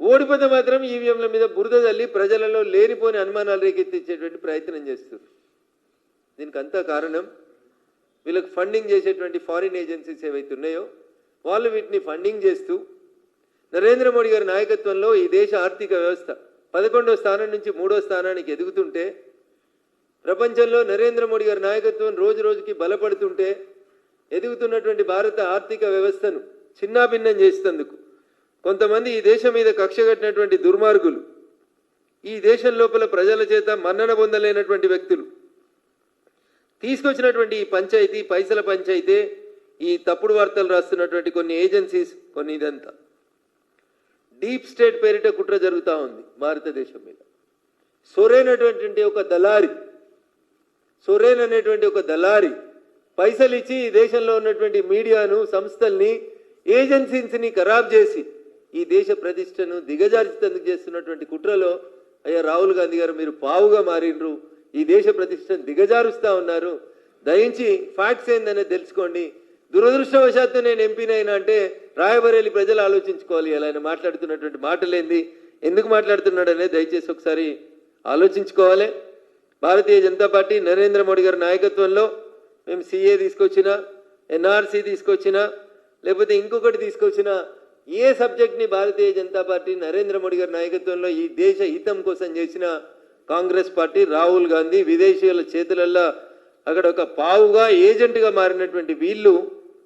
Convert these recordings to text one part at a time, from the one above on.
ఓడిపోతే మాత్రం ఈవీఎంల మీద బురద తల్లి ప్రజలలో లేనిపోని అనుమానాలు రేకెత్తించేటువంటి ప్రయత్నం చేస్తారు దీనికి అంతా కారణం వీళ్ళకి ఫండింగ్ చేసేటువంటి ఫారిన్ ఏజెన్సీస్ ఏవైతే ఉన్నాయో వాళ్ళు వీటిని ఫండింగ్ చేస్తూ నరేంద్ర మోడీ గారి నాయకత్వంలో ఈ దేశ ఆర్థిక వ్యవస్థ పదకొండో స్థానం నుంచి మూడో స్థానానికి ఎదుగుతుంటే ప్రపంచంలో నరేంద్ర మోడీ గారి నాయకత్వం రోజు రోజుకి బలపడుతుంటే ఎదుగుతున్నటువంటి భారత ఆర్థిక వ్యవస్థను చిన్నాభిన్నం చేసేందుకు కొంతమంది ఈ దేశం మీద కక్ష కట్టినటువంటి దుర్మార్గులు ఈ దేశం లోపల ప్రజల చేత మన్నన పొందలేనటువంటి వ్యక్తులు. తీసుకొచ్చినటువంటి ఈ పంచాయతీ పైసల పంచాయతీ ఈ తప్పుడు వార్తలు రాస్తున్నటువంటి కొన్ని ఏజెన్సీస్ కొన్ని ఇదంతా. డీప్ స్టేట్ పేరిట కుట్ర జరుగుతూ ఉంది భారతదేశం మీద. సొరేనటువంటి ఒక దళారి సొరేన్ అనేటువంటి ఒక దళారి పైసలు ఇచ్చి ఈ దేశంలో ఉన్నటువంటి మీడియాను సంస్థల్ని ఏజెన్సీస్ని ఖరాబ్ చేసి ఈ దేశ ప్రతిష్టను దిగజార్చేందుకు చేస్తున్నటువంటి కుట్రలో అయ్యా రాహుల్ గాంధీ గారు మీరు పావుగా మారిండ్రు. ఈ దేశ ప్రతిష్టను దిగజారుస్తా ఉన్నారు. దయించి ఫ్యాక్ట్స్ ఏందనేది తెలుసుకోండి. దురదృష్టవశాత్తు నేను ఎంపీనైనా అంటే రాయబరేలి ప్రజలు ఆలోచించుకోవాలి. అలా ఆయన మాట్లాడుతున్నటువంటి మాటలేంది? ఎందుకు మాట్లాడుతున్నాడు అనేది దయచేసి ఒకసారి ఆలోచించుకోవాలి. భారతీయ జనతా పార్టీ నరేంద్ర మోడీ గారి నాయకత్వంలో మేము సిఏ తీసుకొచ్చినా ఎన్ఆర్సీ తీసుకొచ్చినా లేకపోతే ఇంకొకటి తీసుకొచ్చినా ఏ సబ్జెక్ట్ని భారతీయ జనతా పార్టీ నరేంద్ర మోడీ గారి నాయకత్వంలో ఈ దేశ హితం కోసం చేసిన కాంగ్రెస్ పార్టీ రాహుల్ గాంధీ విదేశీయుల చేతులల్లో అక్కడ ఒక పావుగా ఏజెంట్గా మారినటువంటి వీళ్ళు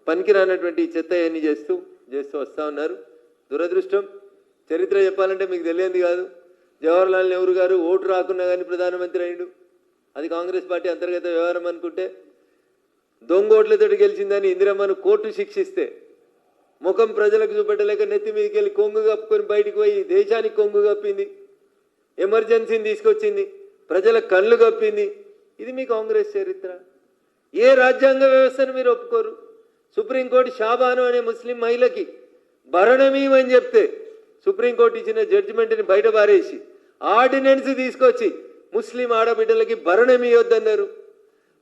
పనికిరానటువంటి చెత్త అన్ని చేస్తూ చేస్తూ వస్తూ ఉన్నారు. దురదృష్టం. చరిత్ర చెప్పాలంటే మీకు తెలియంది కాదు. జవహర్లాల్ నెహ్రూ గారు ఓటు రాకున్నా కానీ ప్రధానమంత్రి అయ్యిండు. అది కాంగ్రెస్ పార్టీ అంతర్గత వ్యవహారం అనుకుంటే దొంగ ఓట్లతోటి గెలిచిందని ఇందిరమ్మను కోర్టు శిక్షిస్తే ముఖం ప్రజలకు చూపెట్టలేక నెత్తి మీదకి వెళ్ళి కొంగు కప్పుకొని బయటికి పోయి దేశానికి కొంగు కప్పింది. ఎమర్జెన్సీని తీసుకొచ్చింది. ప్రజల కళ్ళు కప్పింది. ఇది మీ కాంగ్రెస్ చరిత్ర. ఏ రాజ్యాంగ వ్యవస్థను మీరు ఒప్పుకోరు? సుప్రీంకోర్టు షాబాను అనే ముస్లిం మహిళకి భరణమీమని చెప్తే సుప్రీంకోర్టు ఇచ్చిన జడ్జిమెంట్ని బయట పారేసి ఆర్డినెన్స్ తీసుకొచ్చి ముస్లిం ఆడబిడ్డలకి భరణమీయొద్దన్నారు.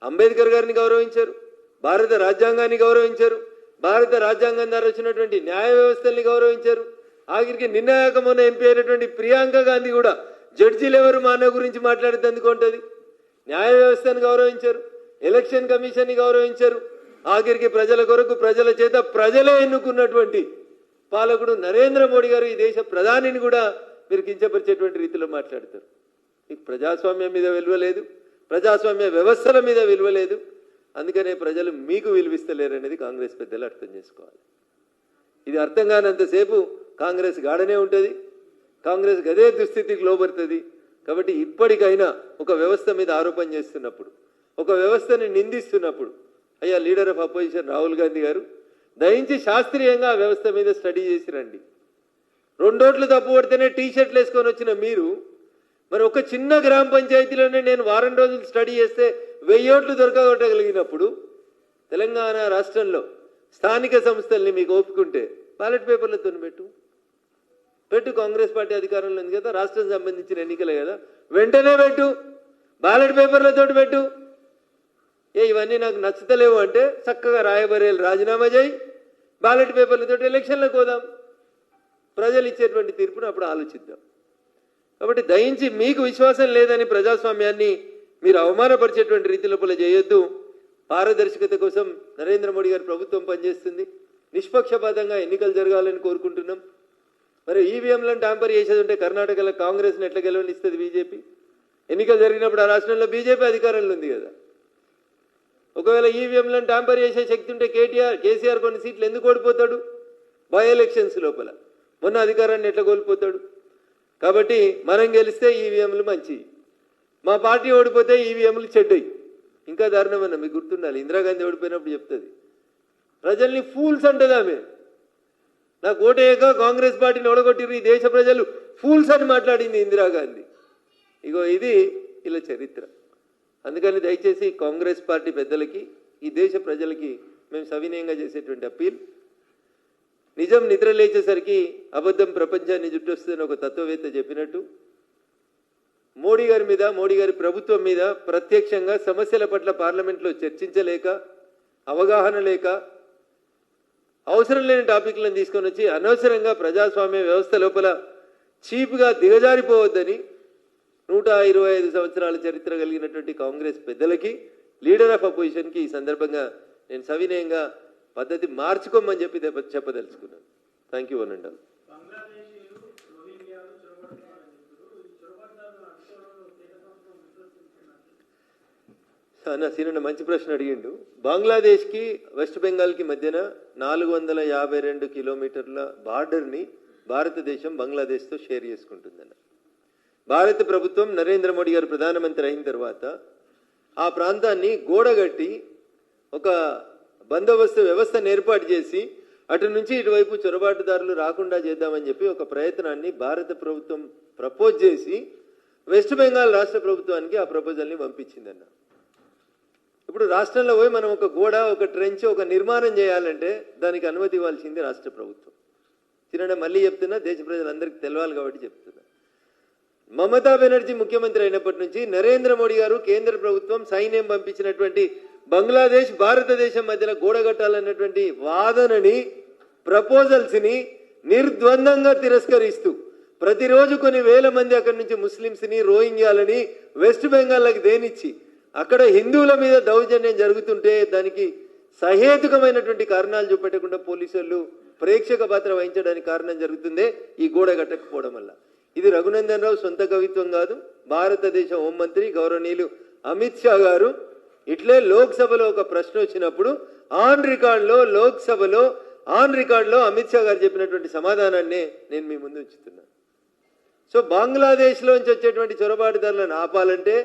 అంబేద్కర్ గారిని గౌరవించారు. భారత రాజ్యాంగాన్ని గౌరవించారు. భారత రాజ్యాంగం ద్వారా వచ్చినటువంటి న్యాయ వ్యవస్థల్ని గౌరవించారు. ఆఖరికి నిర్ణాయకం ఉన్న ఎంపీ అయినటువంటి ప్రియాంక గాంధీ కూడా జడ్జీలు ఎవరు మా అన్న గురించి మాట్లాడితే ఉంటుంది. న్యాయ వ్యవస్థను గౌరవించారు. ఎలక్షన్ కమిషన్ని గౌరవించారు. ఆఖరికి ప్రజల కొరకు ప్రజల చేత ప్రజలే ఎన్నుకున్నటువంటి పాలకుడు నరేంద్ర మోడీ గారు ఈ దేశ ప్రధానిని కూడా మీరు కించపరిచేటువంటి రీతిలో మాట్లాడతారు. మీకు ప్రజాస్వామ్యం మీద విలువ లేదు. ప్రజాస్వామ్య వ్యవస్థల మీద విలువ లేదు. అందుకనే ప్రజలు మీకు విలువిస్తలేరనేది కాంగ్రెస్ పెద్దలు అర్థం చేసుకోవాలి. ఇది అర్థం కానంతసేపు కాంగ్రెస్ గాడనే ఉంటుంది కాంగ్రెస్ గదే దుస్థితికి లోబడుతుంది. కాబట్టి ఇప్పటికైనా ఒక వ్యవస్థ మీద ఆరోపణ చేస్తున్నప్పుడు ఒక వ్యవస్థని నిందిస్తున్నప్పుడు అయ్యా leader of opposition Rahul Gandhi garu దయించి శాస్త్రీయంగా ఆ వ్యవస్థ మీద స్టడీ చేసి రండి. రెండోట్లు తప్పు పడితేనే టీ షర్ట్లు వేసుకొని వచ్చిన మీరు మరి ఒక చిన్న గ్రామ పంచాయతీలోనే నేను వారం రోజులు స్టడీ చేస్తే వెయ్యి ఓట్లు దొరకగొట్టగలిగినప్పుడు తెలంగాణ రాష్ట్రంలో స్థానిక సంస్థల్ని మీకు ఓపుకుంటే బ్యాలెట్ పేపర్లు పెట్టు. పెట్టు కాంగ్రెస్ పార్టీ అధికారంలో ఉంది కదా రాష్ట్రం సంబంధించిన ఎన్నికలే కదా. వెంటనే పెట్టు బ్యాలెట్ పేపర్లతో పెట్టు. ఏ ఇవన్నీ నాకు నచ్చుతలేవు అంటే చక్కగా రాయబరేలు రాజీనామా చేయి. బ్యాలెట్ పేపర్లతో ఎలక్షన్లకు పోదాం. ప్రజలు ఇచ్చేటువంటి తీర్పును అప్పుడు ఆలోచిద్దాం. కాబట్టి దయించి మీకు విశ్వాసం లేదని ప్రజాస్వామ్యాన్ని మీరు అవమానపరిచేటువంటి రీతి లోపల చేయొద్దు. పారదర్శకత కోసం నరేంద్ర మోడీ గారి ప్రభుత్వం పనిచేస్తుంది. నిష్పక్షపాతంగా ఎన్నికలు జరగాలని కోరుకుంటున్నాం. మరి ఈవీఎంలను ట్యాంపర్ చేసేది ఉంటే కర్ణాటకలో కాంగ్రెస్ని ఎట్లా గెలవనిస్తుంది బీజేపీ ఎన్నికలు జరిగినప్పుడు ఆ రాష్ట్రంలో బీజేపీ అధికారంలో ఉంది కదా. ఒకవేళ ఈవీఎంలను ట్యాంపర్ చేసే శక్తి ఉంటే కేటీఆర్ కేసీఆర్ కొన్ని సీట్లు ఎందుకు ఓడిపోతాడు? బై ఎలక్షన్స్ లోపల. మొన్న అధికారాన్ని ఎట్లా కోల్పోతాడు? కాబట్టి మనం గెలిస్తే ఈవీఎంలు మంచివి. మా పార్టీ ఓడిపోతే ఈవీఎంలు చెడ్డయి ఇంకా దారుణమన్నా మీకు గుర్తుండాలి? ఇందిరాగాంధీ ఓడిపోయినప్పుడు చెప్తుంది. ప్రజల్ని ఫూల్స్ అంటది ఆమె. నాకు ఓటేయక కాంగ్రెస్ పార్టీని ఓడగొట్టిరు ఈ దేశ ప్రజలు. ఫూల్స్ అని మాట్లాడింది ఇందిరాగాంధీ. ఇగో ఇది ఇలా చరిత్ర. అందుకని దయచేసి కాంగ్రెస్ పార్టీ పెద్దలకి ఈ దేశ ప్రజలకి మేము సవినయంగా చేసేటువంటి అప్పీల్. నిజం నిద్ర లేచేసరికి అబద్ధం ప్రపంచాన్ని జుట్టొస్తుందని ఒక తత్వవేత్త చెప్పినట్టు. మోడీ గారి మీద మోడీ గారి ప్రభుత్వం మీద ప్రత్యక్షంగా సమస్యల పట్ల పార్లమెంట్లో చర్చించలేక అవగాహన లేక అవసరం లేని టాపిక్లను తీసుకొని వచ్చి అనవసరంగా ప్రజాస్వామ్య వ్యవస్థ లోపల చీప్గా దిగజారిపోవద్దని నూట ఇరవై ఐదు సంవత్సరాల చరిత్ర కలిగినటువంటి కాంగ్రెస్ పెద్దలకి లీడర్ ఆఫ్ అపోజిషన్కి ఈ సందర్భంగా నేను సవినయంగా పద్ధతి మార్చుకోమని చెప్పి చెప్పదలుచుకున్నాను. Thank you one and all. అన్న సీనన్న మంచి ప్రశ్న అడిగిండు. బంగ్లాదేశ్కి వెస్ట్ బెంగాల్కి మధ్యన నాలుగు వందల యాభై రెండు కిలోమీటర్ల బార్డర్ని భారతదేశం బంగ్లాదేశ్తో షేర్ చేసుకుంటుందన్న. భారత ప్రభుత్వం నరేంద్ర మోడీ గారు ప్రధానమంత్రి అయిన తర్వాత ఆ ప్రాంతాన్ని గోడగట్టి ఒక బందోబస్తు వ్యవస్థను ఏర్పాటు చేసి అటు నుంచి ఇటువైపు చొరబాటుదారులు రాకుండా చేద్దామని చెప్పి ఒక ప్రయత్నాన్ని భారత ప్రభుత్వం ప్రపోజ్ చేసి వెస్ట్ బెంగాల్ రాష్ట్ర ప్రభుత్వానికి ఆ ప్రపోజల్ని పంపించిందన్న. ఇప్పుడు రాష్ట్రంలో పోయి మనం ఒక గోడ ఒక ట్రెంచ్ ఒక నిర్మాణం చేయాలంటే దానికి అనుమతి ఇవ్వాల్సింది రాష్ట్ర ప్రభుత్వం. తినడం మళ్ళీ చెప్తున్నా దేశ ప్రజలందరికీ తెలవాలి కాబట్టి చెప్తున్నా. మమతా బెనర్జీ ముఖ్యమంత్రి అయినప్పటి నుంచి నరేంద్ర మోడీ గారు కేంద్ర ప్రభుత్వం సైన్యం పంపించినటువంటి బంగ్లాదేశ్ భారతదేశం మధ్యలో గోడ కట్టాలన్నటువంటి వాదనని ప్రపోజల్స్ని నిర్ద్వందంగా తిరస్కరిస్తూ ప్రతిరోజు కొన్ని వేల మంది అక్కడి నుంచి ముస్లింస్ని రోహింగ్యాలని వెస్ట్ బెంగాల్కి దేనిచ్చి అక్కడ హిందువుల మీద దౌర్జన్యం జరుగుతుంటే దానికి సహేతుకమైనటువంటి కారణాలు చూపెట్టకుండా పోలీసులు ప్రేక్షక పాత్ర వహించడానికి కారణం జరుగుతుందే ఈ గోడ కట్టకపోవడం వల్ల. ఇది రఘునందన్ రావు సొంత కవిత్వం కాదు భారతదేశ హోంమంత్రి గౌరవనీయులు అమిత్ షా గారు. ఇట్లే లోక్సభలో ఒక ప్రశ్న వచ్చినప్పుడు ఆన్ రికార్డులో లోక్సభలో ఆన్ రికార్డులో అమిత్ షా గారు చెప్పినటువంటి సమాధానాన్ని నేను మీ ముందు ఉంచుతున్నాను సో బంగ్లాదేశ్లోంచి వచ్చేటువంటి చొరబాటుదారులను ఆపాలంటే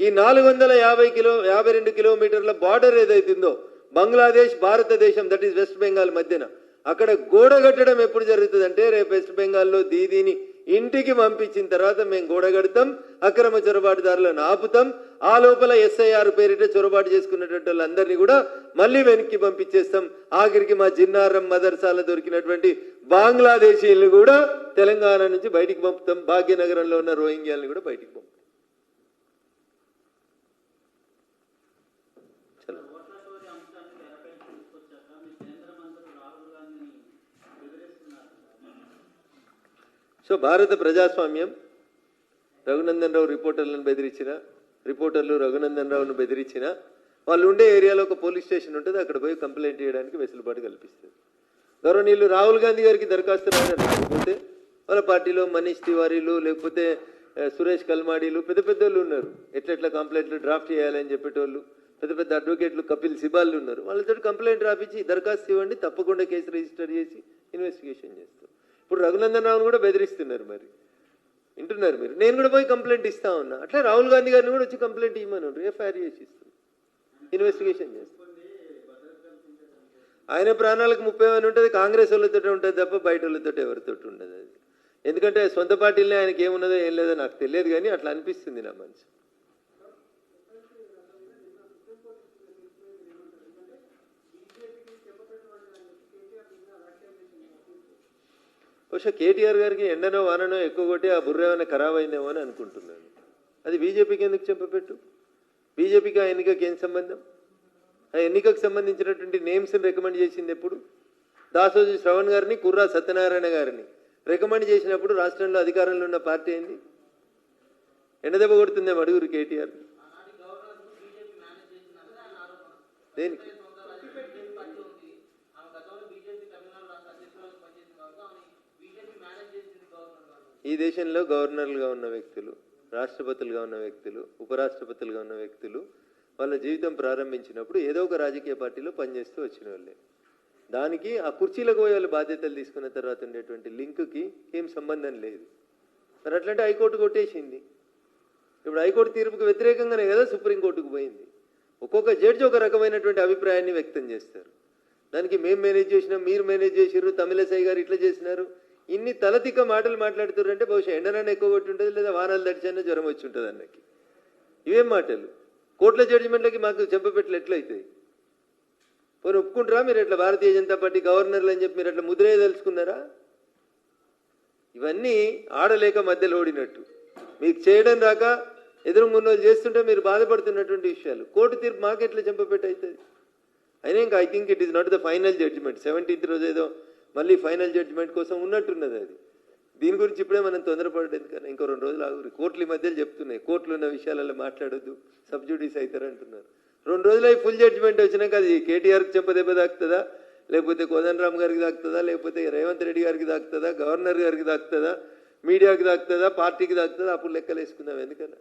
ఈ నాలుగు వందల యాభై కిలో యాభై రెండు కిలోమీటర్ల బార్డర్ ఏదైతుందో బంగ్లాదేశ్ భారతదేశం దట్ ఈస్ వెస్ట్ బెంగాల్ మధ్యన అక్కడ గోడ కట్టడం ఎప్పుడు జరుగుతుందంటే రేపు వెస్ట్ బెంగాల్లో దీదీని ఇంటికి పంపించిన తర్వాత మేము గోడ కడతాం అక్రమ చొరబాటుదారులను ఆపుతాం ఆ లోపల ఎస్ఐఆర్ పేరిట చొరబాటు చేసుకున్నటువంటి వాళ్ళందరినీ కూడా మళ్ళీ వెనక్కి పంపించేస్తాం. ఆఖరికి మా జిన్నారం మదర్సాల దొరికినటువంటి బంగ్లాదేశీయులను కూడా తెలంగాణ నుంచి బయటికి పంపుతాం. భాగ్యనగరంలో ఉన్న రోహింగ్యాలను కూడా బయటికి పంపుతాం చలో. ఓట్లతోటి అంశాన్ని తెరపై తీసుకొచ్చాక మీ కేంద్ర మంత్రులు రాహుల్ గాంధీని బెదిరిస్తున్నారు సో భారత ప్రజాస్వామ్యం రఘునందన్ రావు రిపోర్టర్లను బెదిరించిన రిపోర్టర్లు రఘునందన్ రావును బెదిరించిన వాళ్ళు ఉండే ఏరియాలో ఒక పోలీస్ స్టేషన్ ఉంటుంది అక్కడ పోయి కంప్లైంట్ చేయడానికి వెసులుబాటు కల్పిస్తుంది గౌరవనీయులు రాహుల్ గాంధీ గారికి దరఖాస్తు రాయడం రాకపోతే వాళ్ళ పార్టీలో మనీష్ తివారీలు లేకపోతే సురేష్ కల్మాడీలు పెద్ద పెద్ద వాళ్ళు ఉన్నారు. ఎట్లెట్లా కంప్లైంట్లు డ్రాఫ్ట్ చేయాలని చెప్పేటోళ్ళు పెద్ద పెద్ద అడ్వకేట్లు కపిల్ సిబాళ్ళు ఉన్నారు. వాళ్ళతో కంప్లైంట్ రాపించి దరఖాస్తు ఇవ్వండి తప్పకుండా కేసు రిజిస్టర్ చేసి ఇన్వెస్టిగేషన్ చేస్తారు ఇప్పుడు రఘునందన్ రావును కూడా బెదిరిస్తున్నారు మరి. వింటున్నారు మీరు? నేను కూడా పోయి కంప్లైంట్ ఇస్తా ఉన్నా. అట్లా రాహుల్ గాంధీ గారిని కూడా వచ్చి కంప్లైంట్ ఇవ్వమని ఎఫ్ఐఆర్ చేసి ఇస్తాం ఇన్వెస్టిగేషన్ చేస్తాం ఆయన ప్రాణాలకు ముప్పై అని ఉంటుంది కాంగ్రెస్ వాళ్ళతో ఉంటుంది తప్ప బయట వాళ్ళతో ఎవరితో ఉండదు అది. ఎందుకంటే సొంత పార్టీలనే ఆయనకి ఏమున్నదో ఏం లేదో నాకు తెలియదు కానీ అట్లా అనిపిస్తుంది నా మనసు. బహుశా కేటీఆర్ గారికి ఎండనో వాననో ఎక్కువ కొట్టి ఆ బుర్ర ఏమైనా ఖరాబ్ అయిందేమో అని అనుకుంటున్నాను. అది బీజేపీకి ఎందుకు చెప్పబెట్టు బీజేపీకి ఆ ఎన్నికకి ఏం సంబంధం? ఆ ఎన్నికకు సంబంధించినటువంటి నేమ్స్ని రికమెండ్ చేసింది ఎప్పుడు? దాసోజీ శ్రవణ్ గారిని కుర్రా సత్యనారాయణ గారిని. రికమెండ్ చేసినప్పుడు రాష్ట్రంలో అధికారంలో ఉన్న పార్టీ ఏంది? ఎండదెబ్బ కొడుతుందేమో అడుగురు కేటీఆర్. దేనికి? ఈ దేశంలో గవర్నర్లుగా ఉన్న వ్యక్తులు రాష్ట్రపతులుగా ఉన్న వ్యక్తులు ఉపరాష్ట్రపతులుగా ఉన్న వ్యక్తులు వాళ్ళ జీవితం ప్రారంభించినప్పుడు ఏదో ఒక రాజకీయ పార్టీలో పనిచేస్తూ వచ్చిన వాళ్ళే దానికి ఆ కుర్చీలకు పోయే వాళ్ళు బాధ్యతలు తీసుకున్న తర్వాత ఉండేటువంటి లింక్కి ఏం సంబంధం లేదు. మరి అట్లాంటి హైకోర్టు కొట్టేసింది. ఇప్పుడు హైకోర్టు తీర్పుకు వ్యతిరేకంగానే కదా సుప్రీంకోర్టుకు పోయింది. ఒక్కొక్క జడ్జి ఒక రకమైనటువంటి అభిప్రాయాన్ని వ్యక్తం చేస్తారు. దానికి మేము మేనేజ్ చేసినాం మీరు మేనేజ్ చేసిర్రు తమిళసై గారు ఇట్లా చేసినారు. ఇన్ని తలతిక్క మాటలు మాట్లాడుతున్నారు అంటే బహుశా ఎండనైనా ఎక్కువ కొట్టి ఉంటుంది లేదా వానాలు తడిచన్నా జ్వరం వచ్చి ఉంటుంది అన్నకి. ఇవేం మాటలు? కోర్టుల జడ్జిమెంట్లకి మాకు చెంపపెట్టలు ఎట్లయితాయి? పోనీ ఒప్పుకుంటారా మీరు ఎట్లా భారతీయ జనతా పార్టీ గవర్నర్లు అని చెప్పి మీరు అట్లా ముద్రే తెలుసుకున్నారా ఇవన్నీ ఆడలేక మధ్యలో ఓడినట్టు. మీకు చేయడం రాక ఎదురుగున్న వాళ్ళు చేస్తుంటే మీరు బాధపడుతున్నటువంటి విషయాలు. కోర్టు తీర్పు మాకెట్లా చెంపపెట్టు అవుతుంది అయినా ఇంకా I think it is not the final judgement. Seventeenth రోజు ఏదో మళ్ళీ ఫైనల్ జడ్జిమెంట్ కోసం ఉన్నట్టున్నది అది. దీని గురించి ఇప్పుడే మనం తొందరపడేది ఎందుకన్నా ఇంకో రెండు రోజులు ఆగురు. కోర్టులు ఈ మధ్యలో చెప్తున్నాయి. కోర్టులు ఉన్న విషయాలలో మాట్లాడొద్దు. సబ్జ్యూడీస్ అవుతారు అంటున్నారు. రెండు రోజులు ఫుల్ జడ్జిమెంట్ వచ్చినాక అది కేటీఆర్కి చెప్పదెబ్బ తాకుతుందా? లేకపోతే కోదండరామ్ గారికి దాకుతుందా లేకపోతే రేవంత్ రెడ్డి గారికి దాకుతుందా గవర్నర్ గారికి దాకుతుందా మీడియాకి దాకుతుందా పార్టీకి దాకుతుందా అప్పుడు లెక్కలు వేసుకుందాం ఎందుకన్నా